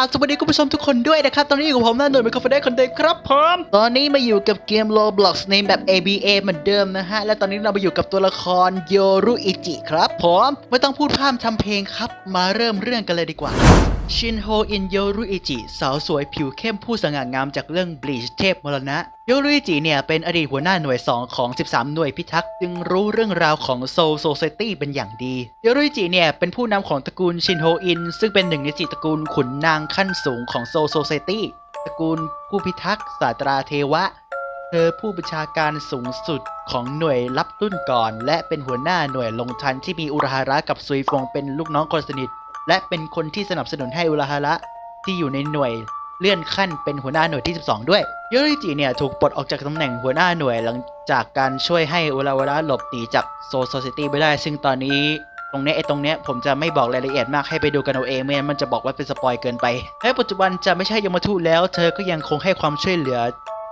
าวสวัสดีคุณผู้ชมทุกคนด้วยนะครับ ตอนนี้อยู่กับผมน้าหน่ยเป็นคอฟเดคนเดิมครับผมตอนนี้มาอยู่กับเกม Roblox ในแบบ ABA เหมือนเดิมนะฮะ และตอนนี้เรามาอยู่กับตัวละครโยรุอิจิครับผม ไม่ต้องพูดพร่ำทำเพลงครับ มาเริ่มเรื่องกันเลยดีกว่า ชินโฮอินโยรุอิจิสาวสวยผิวเข้มผู้สง่างามจากเรื่อง Bleach เทพมรณะโยรุอิจิเนี่ยเป็นอดีตหัวหน้าหน่วย 2 ของ 13 หน่วยพิทักษ์จึงรู้เรื่องราวของ Soul Society เป็นอย่างดีโยรุอิจิเนี่ยเป็นผู้นำของตระกูลชินโฮอิน ซึ่งเป็นหนึ่งในสี่ตระกูลขุนนางขั้นสูงของ Soul Society ตระกูลผู้พิทักษ์ศาสตราเทวะ เธอผู้บัญชาการสูงสุดของหน่วยรับรุ่นก่อน และเป็นหัวหน้าหน่วยลงทันที่มีอุราฮาระกับซุยฟงเป็นลูกน้องคนสนิท และเป็นคนที่สนับสนุนให้อุราฮาระที่อยู่ในหน่วยเลื่อนขั้นเป็นหัวหน้าหน่วยที่ 12 ด้วยโยริจิเนี่ยถูกปลดออกจากตำแหน่งหัวหน้าหน่วยหลังจากการช่วยให้อุราฮาระหลบหนีจากโซโซซิตี้ไปได้ ซึ่งตอนนี้ตรงเนี้ยไอ้ตรงเนี้ยผมจะไม่บอกรายละเอียดมากให้ไปดูกันเอาเองไม่งั้นมันจะบอกว่าเป็นสปอยเกินไปและปัจจุบันจะไม่ใช่ยมทูตแล้ว เธอก็ยังคงให้ความช่วยเหลือ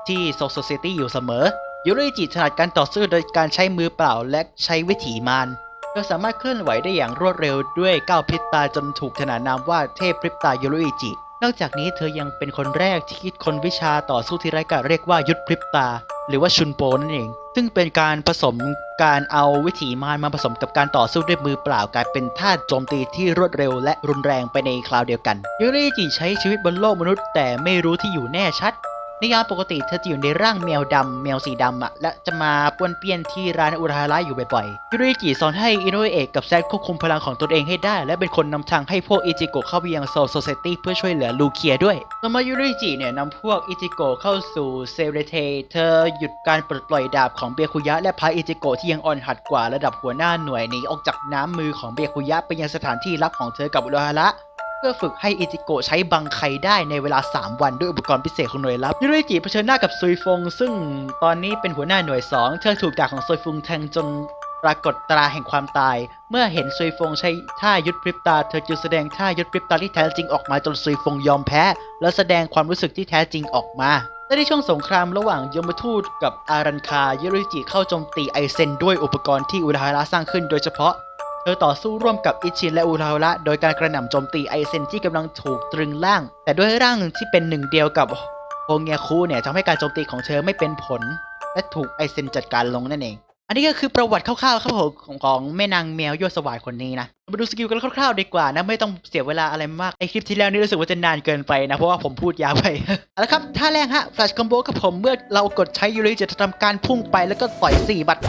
ที่โซโซซิตี้อยู่เสมอยูริจิถนัดการต่อสู้โดยการใช้มือเปล่าและใช้วิถีมาร เธอสามารถเคลื่อนไหวได้อย่างรวดเร็วด้วยก้าวพริบตาจนถูกขนานนามว่าเทพพริบตายูริจิ นอกจากนี้เธอยังเป็นคนแรกที่คิดคนวิชาต่อสู้ที่ไร้กาเรียกว่ายุทธพริบตา หรือว่าชุนโปนั่นเอง ซึ่งเป็นการผสมการเอาวิถีมารมาผสมกับการต่อสู้ด้วยมือเปล่ากลายเป็นท่าโจมตีที่รวดเร็วและรุนแรงไปในคราวเดียวกันยูริจิใช้ชีวิตบนโลกมนุษย์แต่ไม่รู้ที่อยู่แน่ชัด ในยามปกติเธอจะอยู่ในร่างแมวดำแมวสีดำอะและจะมาป้วนเปี้ยนที่ร้านอุราฮาระอยู่บ่อยๆยูริจิสอนให้อินโนเอะกับแซดควบคุมพลังของตนเองให้ได้ และเป็นคนนำทางให้พวกอิจิโกะเข้าไปยังโซลโซเซตี้เพื่อช่วยเหลือลูเคียด้วยต่อมายูริจิเนี่ยนำพวกอิจิโกะเข้าสู่เซเรเท เธอหยุดการปลดปล่อยดาบของเบียคุยะ และพาอิจิโกะที่ยังอ่อนหัดกว่าระดับหัวหน้าหน่วยหนีออกจากน้ำมือของเบียคุยะไปยังสถานที่ลับของเธอกับอุราฮาระ เพื่อฝึกให้อิจิโกะใช้บังไคได้ในเวลา 3 วันด้วยอุปกรณ์พิเศษของหน่วยลับยูริจิเผชิญหน้ากับซุยฟง ซึ่งตอนนี้เป็นหัวหน้าหน่วย 2 เธอถูกดาบของซุยฟงแทงจนปรากฏตราแห่งความตาย เมื่อเห็นซุยฟงใช้ท่ายุดพริบตา เธอจึงแสดงท่ายุดพริบตาที่แท้จริงออกมาจนซุยฟงยอมแพ้ และแสดงความรู้สึกที่แท้จริงออกมาและในช่วงสงครามระหว่างยมทูตกับอารันคายูริจิเข้าโจมตีไอเซนด้วยอุปกรณ์ที่อุราฮาระสร้างขึ้นโดยเฉพาะ ธอต่อสู้ร่วมกับอิชินและอุราฮระโดยการกระหน่ำโจมตีไอเซนที่กำลังถูกตรึงร่าง แต่ด้วยร่างที่เป็นหนึ่งเดียวกับโฮเงียคูเนี่ยทำให้การโจมตีของเธอไม่เป็นผล และถูกไอเซนจัดการลงนั่นเอง อันนี้ก็คือประวัติคร่าวๆครับผมของของแม่นางแมวยั่วสวายคนนี้นะมาดูสกิลกันคร่าวๆดีกว่านะไม่ต้องเสียเวลาอะไรมากไอคลิปที่แล้วนี่รู้สึกว่าจะนานเกินไปนะเพราะว่าผมพูดยาวไปเอาละครับท่าแรกฮะแฟลชคอมโบกับผมเมื่อเรากดใช้ยูริจะทำการพุ่งไปแล้วก็ต่อยสี่บัตร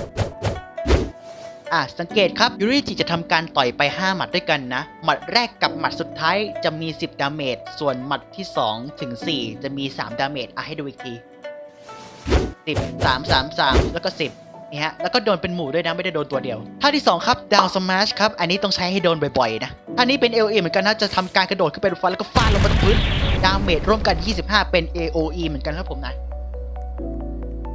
อะสังเกตครับยูริจิจะทำการต่อยไป 5 หมัดด้วยกันนะ หมัดแรกกับหมัดสุดท้ายจะมี 10 ดาเมจ ส่วนหมัดที่ 2 ถึง 4 จะมี 3 ดาเมจอะให้ดูอีกที10 3 3 3 แล้วก็ 10นี่ฮะแล้วก็โดนเป็นหมู่ด้วยนะ ไม่ได้โดนตัวเดียว ท่าที่ 2 ครับดาวสมาชครับ อันนี้ต้องใช้ให้โดนบ่อยๆ นะท่านี้เป็น LE เหมือนกันนะ จะทำการกระโดดขึ้นไปบนฟ้าแล้วก็ฟาดลงมาที่พื้น ดาเมจร่วมกัน 25 เป็น AOE เหมือนกันครับผมนะ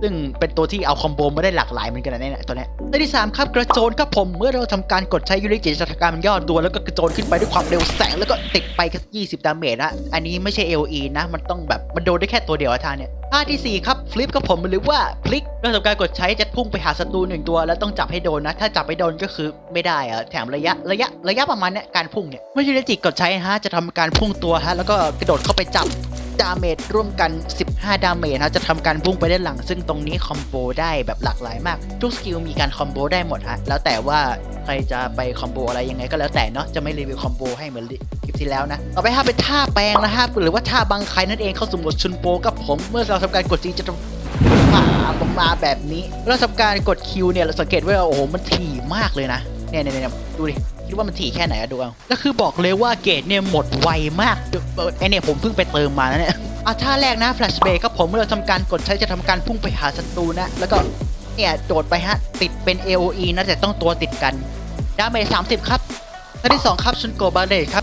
ซึ่งเป็นตัวที่เอาคอมโบมาได้หลากหลายเหมือนกันนะเนี่ยตัวเนี้ยตัวที่ 3 ครับกระโจนครับผมเมื่อเราทำการกดใช้ยูริจิจะทำการมันย่อตัวแล้วก็กระโจนขึ้นไปด้วยความเร็วแสงแล้วก็ติดไปแค่20 ดาเมจนะอันนี้ไม่ใช่ LE นะ มันต้องแบบมันโดนได้แค่ตัวเดียวท่าเนี่ยท่าทีสี่ 4 ครับฟลิปครับผมหรือว่าพลิกเราทำการกดใช้จะพุ่งไปหาศัตรูหนึ่งตัว แล้วต้องจับให้โดนนะ ถ้าจับไม่โดนก็คือไม่ได้อะแถมระยะระยะระยะประมาณเนี้ยการพุ่งเนี่ยเมื่อยูริจิกดใช้ฮะจะทำการพุ่งตัวฮะแล้วก็กระโดดเข้าไปจับดาเมจร่วมกัน 5 ดาเมจนะจะทำการพุ่งไปด้านหลัง ซึ่งตรงนี้คอมโบได้แบบหลากหลายมาก ทุกสกิลมีการคอมโบได้หมดฮะ แล้วแต่ว่าใครจะไปคอมโบอะไรยังไงก็แล้วแต่เนาะ จะไม่รีวิวคอมโบให้เหมือนคลิปที่แล้วนะ ต่อไปฮะเป็นท่าแปลงนะฮะหรือว่าท่าบังใครนั่นเองเข้าสู่โหมดชุนโปกับผม เมื่อเราทำการกดจีจะทำมาลงมาแบบนี้ เราทำการกดคิวเนี่ยเราสังเกตว่าโอ้โหมันถี่มากเลยนะ เนี่ยเนี่ยเนี่ยดูดิ คิดว่ามันถี่แค่ไหนอะดูเอาแล้วคือบอกเลยว่าเกตเนี่ยหมดไวมากเออไอเนี่ยผมเพิ่งไปเติมมานะเนี่ยอะท่าแรกนะแฟลชเบรกครับผมเมื่อเราทำการกดใช้จะทำการพุ่งไปหาศัตรูนะ แล้วก็เนี่ยโดดไปฮะ ติดเป็น AOE นะแต่ต้องตัวติดกันดาเมจ30 ครับท่าที่ 2 ครับชุนโกบาเลตครับ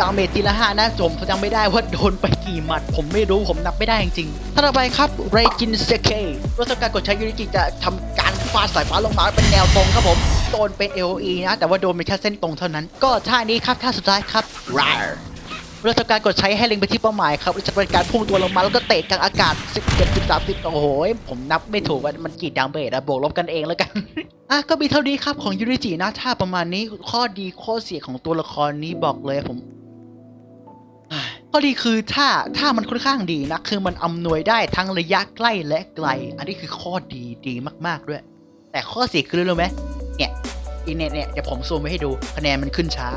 ดาเมจทีละห้านะผมจำไม่ได้ว่าโดนไปกี่หมัด ผมไม่รู้ผมนับไม่ได้จริงๆท่านต่อไปครับเรจินเซเคราทำการกดใช้ยูริจิจะทำการฟาดสายฟ้าลงมาเป็นแนวตรงครับผมโดนเป็น AOE นะ แต่ว่าโดนเป็นแค่เส้นตรงเท่านั้น ก็ท่านี้ครับท่าสุดท้ายครับ RAR เราทำการกดใช้ให้เล็งไปที่เป้าหมายครับจะเป็นการพุ่งตัวลงมาแล้วก็เตะกลางอากาศ 17 13 10โอ้โห ผมนับไม่ถูกว่ามันกี่ดาเมจอะบวกลบกันเองแล้วกัน อะก็มีเท่านี้ครับของยูริจินะถ้าประมาณนี้ข้อดีข้อเสียของตัวละครนี้บอกเลยผม ข้อดีคือถ้าถ้ามันค่อนข้างดีนะ คือมันอำนวยได้ทั้งระยะใกล้และไกล อันนี้คือข้อดีดีมากๆด้วย แต่ข้อเสียคือรู้ไหมเนี่ยอีเนี่ยเนี่ยเดี๋ยวผมซูมไว้ให้ดูคะแนนมันขึ้นช้า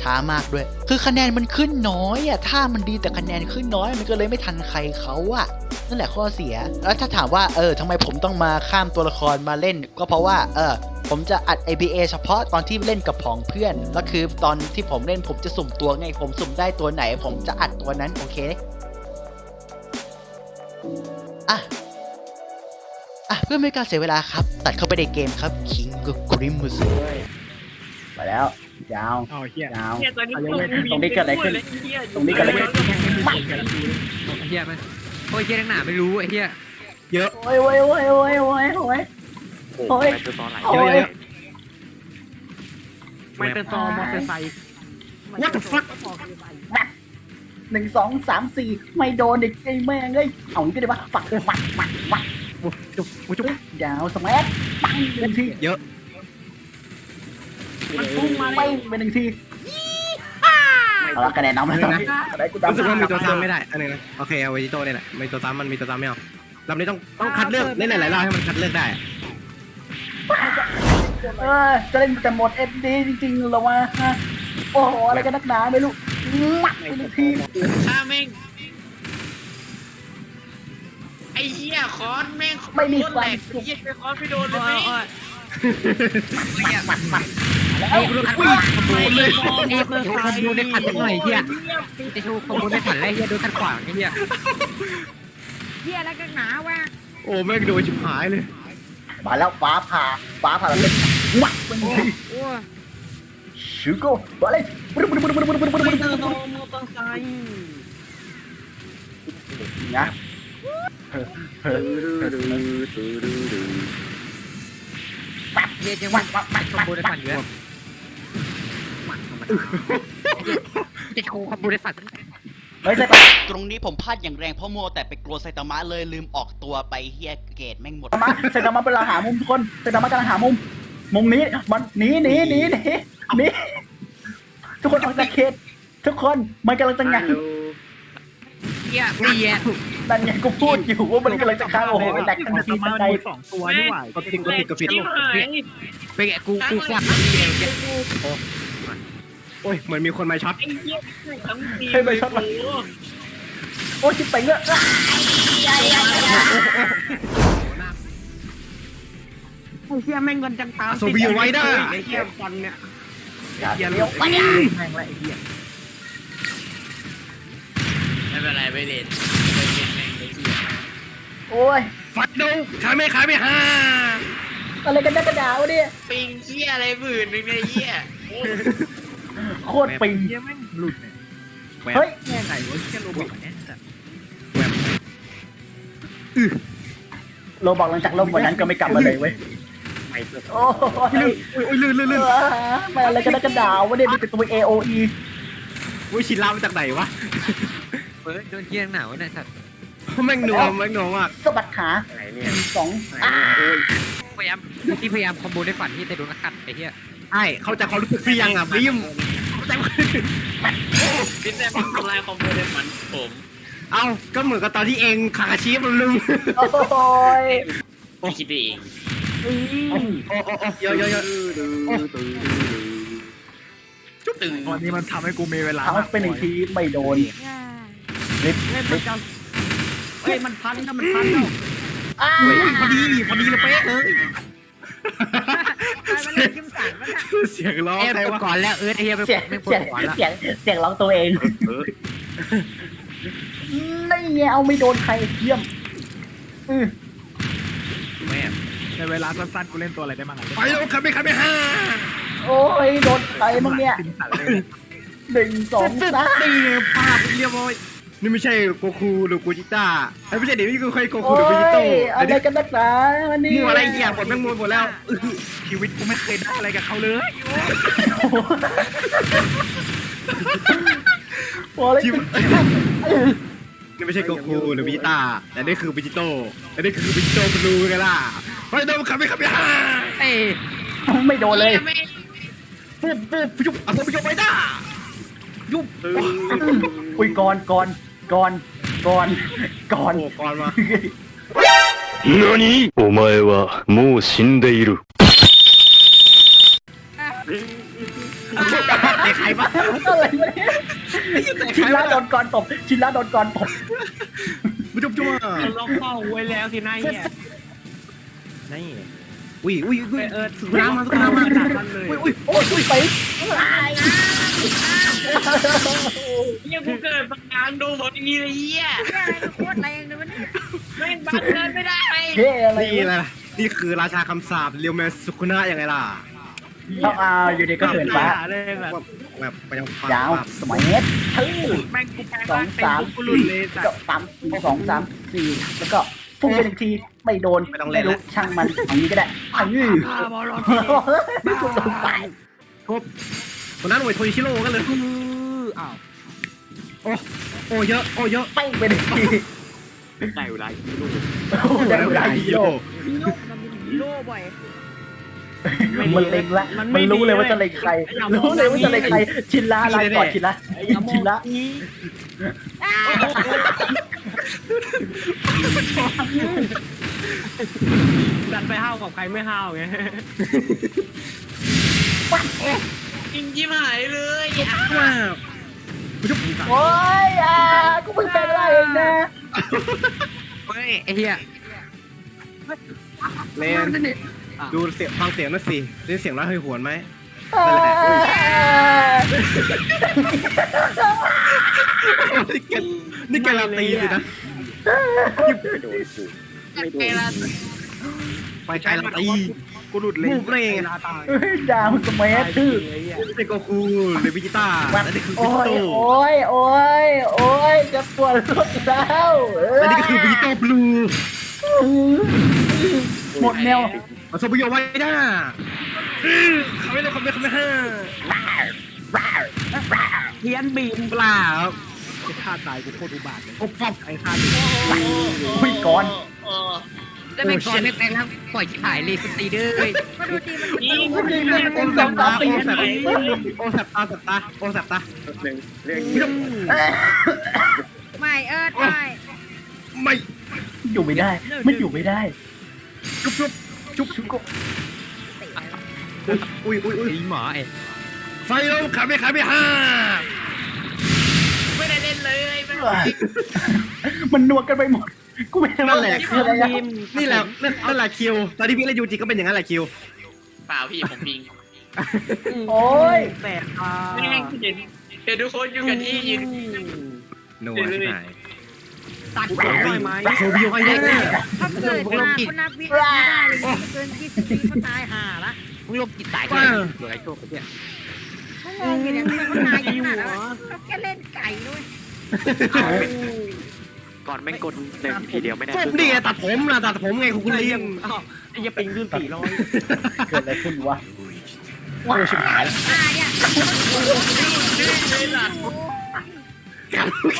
ช้ามากด้วย คือคะแนนมันขึ้นน้อยอะถ้ามันดีแต่คะแนนขึ้นน้อยมันก็เลยไม่ทันใครเขาอะนั่นแหละข้อเสีย แล้วถ้าถามว่าเออทำไมผมต้องมาข้ามตัวละครมาเล่น ก็เพราะว่าเออ ผมจะอัด ABA เฉพาะตอนที่เล่นกับผองเพื่อนแล้วคือตอนที่ผมเล่นผมจะสุ่มตัวไง ผมสุ่มได้ตัวไหน ผมจะอัดตัวนั้น โอเค อะ อะ เพื่อไม่ให้การเสียเวลาครับ ตัดเข้าไปในเกมครับ King of Grimm's ไปแล้ว ยาว อ๋อเฮียยาว เนี่ยตอนนี้เอายังไงตรงนี้เกิดอะไรขึ้นตรงนี้เกิดอะไรขึ้น ไม่ไอ้เฮียมันโอ้ยเฮียนักหนาไม่รู้ไอ้เฮียเยอะ โอ้ยโอ้ยโอ้ยโอ้ยโอ้ยโอ้ย โอ้ยตัวต่อไหลโอ้เยอะยเยอะไม่เป็นซอมอเตอร์ไซค์ What the fuck หนึ่งสองสามสี่ไม่โดนเด็กไอ้แม่งเอ้ยเอางี้ก็ได้ปะปักปักปักปักโอ้ยจุ๊บโอ้ยจุ๊บยาวสมัยปังหนึ่งทีเยอะมันพุ่งมาไปเป็นหนึ่งทีเอาละคะแนนน้ำแล้วตอนนี้ได้กูรู้สึกว่ามีตัวตามซ้ำไม่ได้อันนึงนะโอเคเอาเวจิโต้เนี่ยแหละมีตัวซ้ำมันมีตัวซ้ำไม่เอาลำนี้ต้องต้องคัดเลือกเล่นหลายๆรอบให้มันคัดเลือกได้ เออจะเล่นแต่หมดเอ็ดดีจริงๆเหรอวะฮะโอ้โหอะไรกันนักหนาไม่รู้มักเป็นหนึ่งทีฆ่าแม่งไอ้เหี้ยคอนแม่งไม่มีโคตรควาแหลมกสุขเหี้ยไปคอนไปโดนเลยไหมมักมักแล้วไอ้กูรู้คัดขวาขโมยเลยไอ้ไอ้เบอร์กูไฟขโมยได้ขัดจังหน่อยเฮียจะชูขโมยได้ขัดแล้วเฮียโดนขัดขวางไอ้เฮียเหี้ยแล้วก็หนาวะโอ้แม่งโดนชิบหายเลย มาแล้วฟ้าผ่าฟ้าผ่าแล้วเป็นมักเป็นหนึ่งทีโอ้ยชูโก้มาเลยบึ้มบึ้มบึ้มบึ้มบึ้มบึ้มบึ้มไม่บึ้มเจอบึ้มโนมอเตอร์ไซค์นะเฮียยังมันขโมยได้ขัดเยอะจะชูขโมยได้ขัด ไม่ใช่ปะตรงนี้ผมพลาดอย่างแรงเพราะมัวแต่ไปกลัวไซตามะเลยลืมออกตัวไปเฮียเกตแม่งหมดมาเซตามาเป็นเราหามุมทุกคนเซตามากำลังหามุม มุมนี้มันหนีหนีหนีหนีหนีทุกคนออกจากเขตทุกคนมันกำลังจะงันเฮียเฮียนั่นไงกูพูดอยู่ว่ามันกำลังจะฆ่าโอ้โหแหลกทันทีทันใดสองตัวนี่หว่าก็ติดก็ติดก็ผิดจิ้มหายเป็นไงกูกูควักเฮียเฮียโอ้ ยเหมือนมีคนมาช็อต ไอ้เหี้ยทั้งทีให้ไปช็อตมันโอ้ยชิบเป่งเลยอะไอ้เหี้ยแม่งกันจังตามโซบีไว้ได้ ไอ้เหี้ยฟันเนี่ยอย่าเลี้ยวไปอะแม่งละไอ้เหี้ยไม่เป็นไรไม่เด็ดไม่เด็ดแม่งไอ้เหี้ยโอ้ยฟัดดูขายไม่ขายไม่ห้าอะไรกันนักกระดาวะเนี่ยปิงเหี้ยอะไรหมื่นหนึงเนี่ยไอ้เหี้ย โคตรปิงเหี้ยแม่งหลุดเนี่ยเฮ้ย แค่ไหนวะแค่โรบอทเนี่ยโลบอกหลังจากล่มวันนั้นก็ไม่กลับมาเลยเว้ยโอ้ยโอ้ยลื่นลื่นลื่นมาอะไรกันนักกระดาวะเนี่ยมีแต่ตัว AOE โอ้ยชิลามาจากไหนวะเฮ้ยโดนเที่ยงหนาวเนี่ยสัตว์แม่งนัวแม่งนัวมากสะบัดขาหนึ่งสองอ่าพยายามที่พยายามคอมโบได้ฝันที่แต่โดนขัดไอ้เหี้ยใช่เข้าใจความรู้สึกพี่ยังอะบิม เข้าใจความรู้สึกพี่แซ่บทำลายคอมโบได้มันผม เอ้าก็เหมือนกับตอนที่เองขาชีพมันลืมโอ้ยไม่คิดไปเองโอ้โอ้โอ้เยอะเยอะเยอะตึงวันนี้มันทำให้กูมีเวลาทั้งเป็นหนึ่งทีไม่โดนลิฟเฮ้ยมันจะเฮ้ยมันพันก็มันพันแล้วอ้าเฮ้ยพอดีพอดีเลยเป๊ะเลยมันเลย จิ้มสั่นมันอะเสียงร้องใครวะก่อนแล้วเอิร์ธไอ้เหี้ยเสียงไม่ปวเสีดยงหัวละเสียงเสียงร้องตัวเองไม่ไงเอาไม่โดนใครเยี่ยมอือแม่ในเวลาสั้นๆกูเล่นตัวอะไรได้บ้างอะไปแล้วขับไม่ขับไม่ห้าโอ้ยโดนใครบ้างเนี่ยสิงสันเลยหนึ่งสองสามตีภาพเรียบร้อย นี่ไม่ใช่โกคูหรือโกจิต้าไม่ใช่เดี๋ยวนี้คือใครโกคูโอ้หรือโกจิโต้ยอะไรกันนักหนาวันนี้มัวอะไรอีกอย่างหมดแม่งมัวหมดแล้วชีวิตกูไม่เคยได้อะไรกับเขาเลยโอ้ยชีวิตนี่ไม่ใช่โกคูหรือวิจิต้าแต่นี่คือวิจิโต้แต่นี่คือวิจิโต้บลูไงล่ะไปโดนขับไม่ขับไม่ห้าเอ้ไม่โดนเลยปุ๊บปุ๊บยุบเอาตัวไปยกไปด้ายุบอุ้ยก่อนก่อน ก่อนก่อนก่อน โอ้ก่อนมา 何お前はもう死んでいる。 เตะใครบ้าง อะไรวะเนี่ยชินละโดนก่อนตบชินละโดนก่อนตบ มาจุ๊บจุ๊บ ล็อกเป้าไว้แล้วสินายเนี่ย นี่อุ้ยอุ้ยอุ้ย เออ สุดน้ำมาสุดน้ำมา ขนาดนั้นเลย อุ้ยอุ้ย โอ้ยอุ้ยไป เนี่ยกูเกิดมากล างดูพอดีเลยเหี้ยโคตรแรงเลยวันนี้ไม่งบังเกินไม่ได้เท่อะไรนี่แหละนี่คือราชาคำสาปเรียวแมนสุคุนะยังไงล่ะเอาเอาอยู่ดีก็เหินฟ้าเลยแบบแบบไปยังฟ้ยาวสมัยเมตรชื่อแม่งกูแพ้สองสามกูหลุดสี่เลยสัก็ว์สามสองสามสี่แล้วก็พุ่งไปหนึ่งทีไม่โดนไม่รู้ช่างมันอย่างนี้ก็ได้อันนี้บอลลอนกูตกไปทุบคนนั้นโวยโทชิโร่กันเลยอ้าวโอ้ อ้เยอะโอ้เยอะไปไปหนึ่งทีได้อยู่ไรฮีโร่โอ้ได้เวลาฮีโร่ฮีโร่มันมีฮีโร่บ่อยมันเล็งละมันรู้เลยว่าจะเล็งใคร รู้เลยว่าจะเล็งใคร ชินละลายก่อนชินละชินละดันไปห้าวกับใครไม่ห้าวไงจริงยิ้มหายเลยอะว้าว โอ้ยอะกูเพิ่งเป็นอะไรเองนะไม่ไอ้เหี้ยเลนดูเสียงฟังเสียงนั่นสิได้เสียงร้องเฮยหวนไหมอ่านี่แกนี่แกลาตีสินะไอ้ละไปไกลลาตี กูหลุดเลยมูฟเร่งเฮ้ยดาวมันก็แมสชื่อนี่เป็นโกคูหรือวิจิต้าและนี่คือวิโอ้จิยโต้โอ้ยโอ้ยโอ้ยจะปวดรถแล้วเอ้ยและนี่ก็คือวิจิโต้บลูหมดแนวมาโซบุโยไว้ด้าเขาไม่ได้เขาไม่เขาไม่ห้าเทียนบีมปลาครับไอ้ท่าตายกูโคตรอุบาทเลยโอ้ป๊อปไอ้ท่าคุยก่อน ได้ไปก่อนได้ไปแล้วปล่อยขายเลยสตีเดอร์มาดูดีมันนี่โอ้ยมันเป็นสองตาโอ้กันแสบเองโอ้แสบตาแสบตาโอ้แสบตาไม่เอิร์ดไม่ไม่อยู่ไม่ได้ไม่อยู่ไม่ได้จุ๊บจุ๊บจุ๊บชุกกอุ้ยอุ้ยอุ้ยหมาไอ้ไฟลงขาไม่ขาไม่ห้าไม่ได้เล่นเลยไม่มันนัวกันไปหมด กูไม่รู้นั่นแหละคืออะไรอะนี่แหละนั่นแหละคิว ตอนที่พี่เล่นยูจิก็เป็นอย่างนั้นแหละคิว เปล่าพี่ผมปิงโอ้ยแสบตาแม่งเห็นเห็นทุกคนอยู่กันที่ยืนนัวใช่ไหมตัดหัวหน่อยไหมโซบิโอไว้แน่ถ้าเกิดมาคนนับวิไม่ได้เลยเกินยี่สิบปีก็ตายห่าละมึงลบจิตตายกันเหลือไอ้โชคเนี่ยเขางงอยู่เนี่ยทำไมเขาตายอย่างนั้นอะเขาแค่เล่นไก่ด้วย ก่อนแม่งกดหนึ่งทีเดียวไม่ได้ก็นี่ไงตัดผมนะตัดผมไงคุณเลี้ยงไอ้ยาปิงขึ้นสี่ร้อยเกิดอะไรขึ้นวะโอ้ชิบหายแล้วตายเนี่ย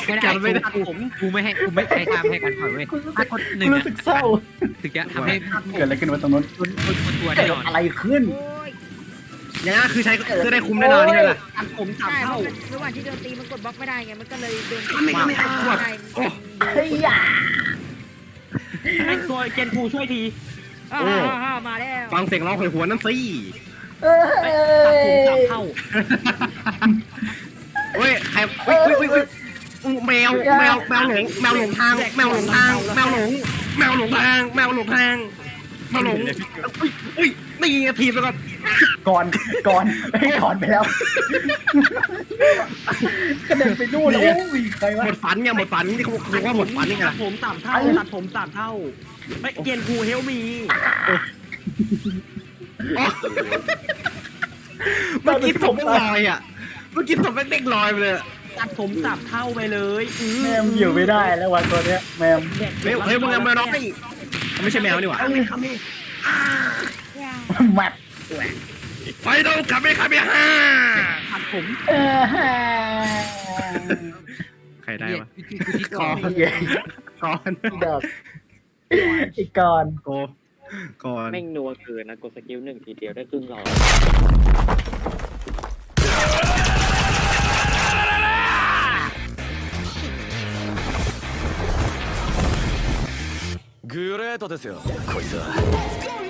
ไม่ได้ไม่ได้ผมกูไม่ให้กูไม่ให้ทำให้กันก่อนเว้ยถ้ากดหนึ่งรู้สึกเศร้าถึงจะทำให้เกิดอะไรขึ้นวะตรงนู้นคนคนคนตัวเกิแน่ดนอนอะไรขึ้น โอ้ยอย่างนั้นคือใช้คือได้คุ้มแน่นอนนี่แหละตัดผมสามใช่เพเท่า ราะมันระหว่างที่โดนตีมันกดบล็อกไม่ได้ไงมันก็เลยโดนไม่ไม่ไม่ ไม่ได้เฮ้ยอะไอ้ตัวเจนฟูช่วยทีอ่ามาแล้วฟังเสียงร้องหอยหัวนนั่นสิเอ้ยตัดผมสามเท่าเฮ้ยใครเฮ้ยเฮ้ยเฮ้ยแมวแมวแมวหลงแมวหลงทาง แมวหลงทาง แมวหลง แมวหลงทาง แมวหลงทางแมวหลงอุ้ยอุ้ยนี่ไงทีมแล้วก็ ก่อนก่อนไม่ก่อนไปแล้วกระเด็นไปนู่นโอ้ยใครวะ หมดฝันไงหมดฝันที่เขาคือว่าหมดฝันนี่ไงตัดผมสามเท่าตัดผมสามเท่าไม่เจนฟูเฮลมีเมื่อกี้ผมลอยอะเมื่อกี้ผมเป็นเด็กลอยไปเลยตัดผมสามเท่าไปเลยแมมอยู่ไม่ได้แล้ววันตัวเนี้ยแมมเฮ้ยเฮ้ยมึงเอาแมวน้อยไม่ใช่แมวนี่หว่าแมป ไฟต้งขับไม่ขับไม่ห้าผักผมเออแฮะใครได้วะพี่ก่อนเย้ก่อนอีดอกอีกก่อนโกก่อนแม่งนัวเกินนะกดสกิลหนึ่งทีเดียวได้ครึ่งหลอดグレートですよこいつは